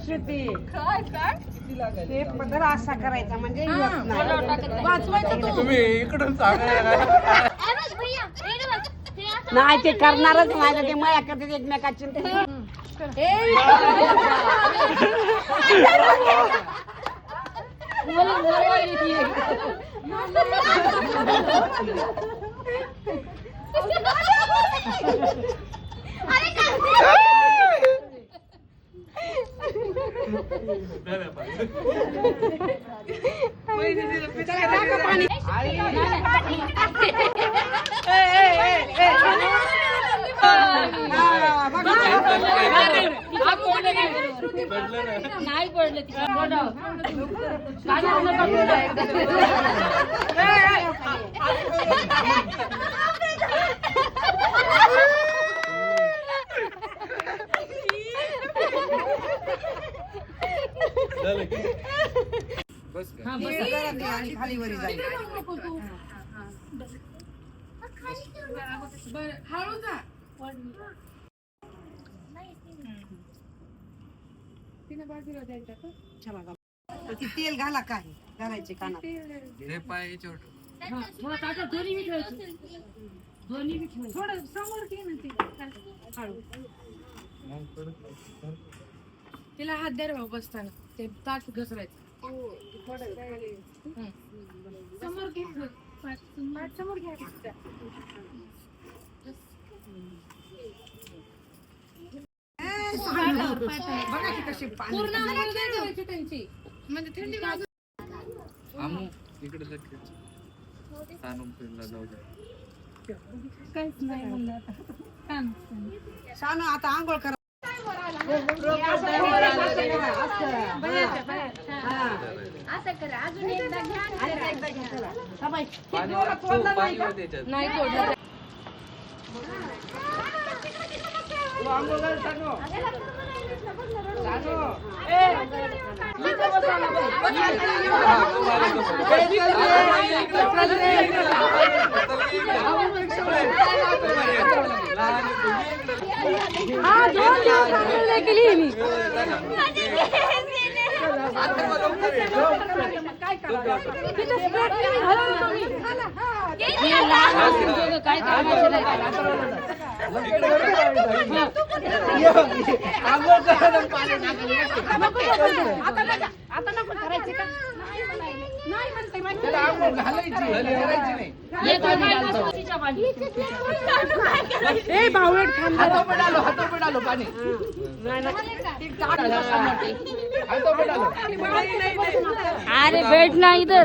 श्रुती. हे पदर असा करायचा म्हणजे टाकायचं. तुम्ही इकडून नाही ते करणारच तर ते माया करते एकमेकाची. मला बोलवायला येते. हा पडलं नाही. नाही पडलं तिच्या तोंडावर. कानावर नका पडू. हा, बस. खाली वरी जाईल ती तेल घाला काय घालायचे कानात. हे पाय थोडं दोन्ही. दोन्ही ठेवायचं. मग परत- तिला हात द्या रे भाऊ बसताना. ते ताट घसरायचं. हं. समोर घे. समोर घ्या. बघा की कशी पाणी पूर्ण आंघोळ नाही करायची त्यांची म्हणजे थंडी वाजून आमू इकडे लक्ष ताणून फिरला जाऊ दे काहीच नाही. म्हणलं आता शानू आता आंघोळ करा पाणी तू पाणी होते त्याच्यात नाही तोडलं हा दोन दिवस केली मी काय करायचं ए बावळट अरे भेट नाही तर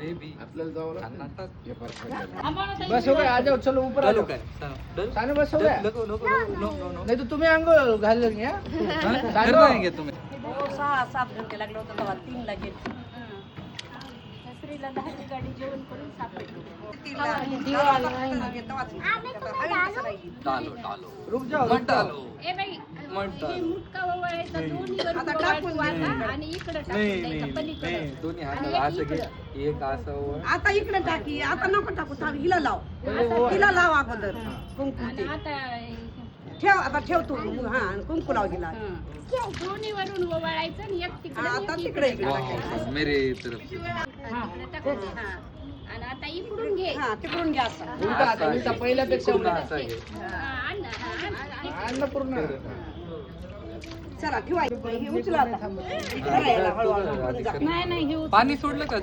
बेबी आपल्याला जावं लागतं अन्ना टाक. आम्हाला ताई- बस हो गया आ जाओ चलो ऊपर आ डलू जाओ। काय सा- डलू? सानू बस हो गया? नको नको नको नको नको नहीं तो तुम्हें आंघोळ घाल लेंगे हाँ? हा? घर नाही घेत तुम्ही। सहा सात घंटे लागले होते तेव्हा तीन लागेल डालो। डालो रुक जाओ आता टाकून दे. नाही नाही नाही. दोन्ही हाताला असं घे. एक असं वर. आता इकडे टाकी आता नको टाकू. थांब हिला लाव. हिला लाव अगोदर. कुंकू ते. ठेव आता ठेव तू. हा कुंकू लाव हिला. दोन्हीवरून ओवाळायचं आणि एक तिकडे आता तिकडे इकडे वाह, टाकायचं. मेरे तरफ आणि आता इकडून घे. हा तिकडून घ्या असं. उलटा आता उलटा पहिल्यापेक्षा उलटा असा घे. अन्नपूर्ण. चला ठेवायचं हे उचला आता. इकडे यायला हळूहळू जा. नाही नाही हे पाणी सोडलं का?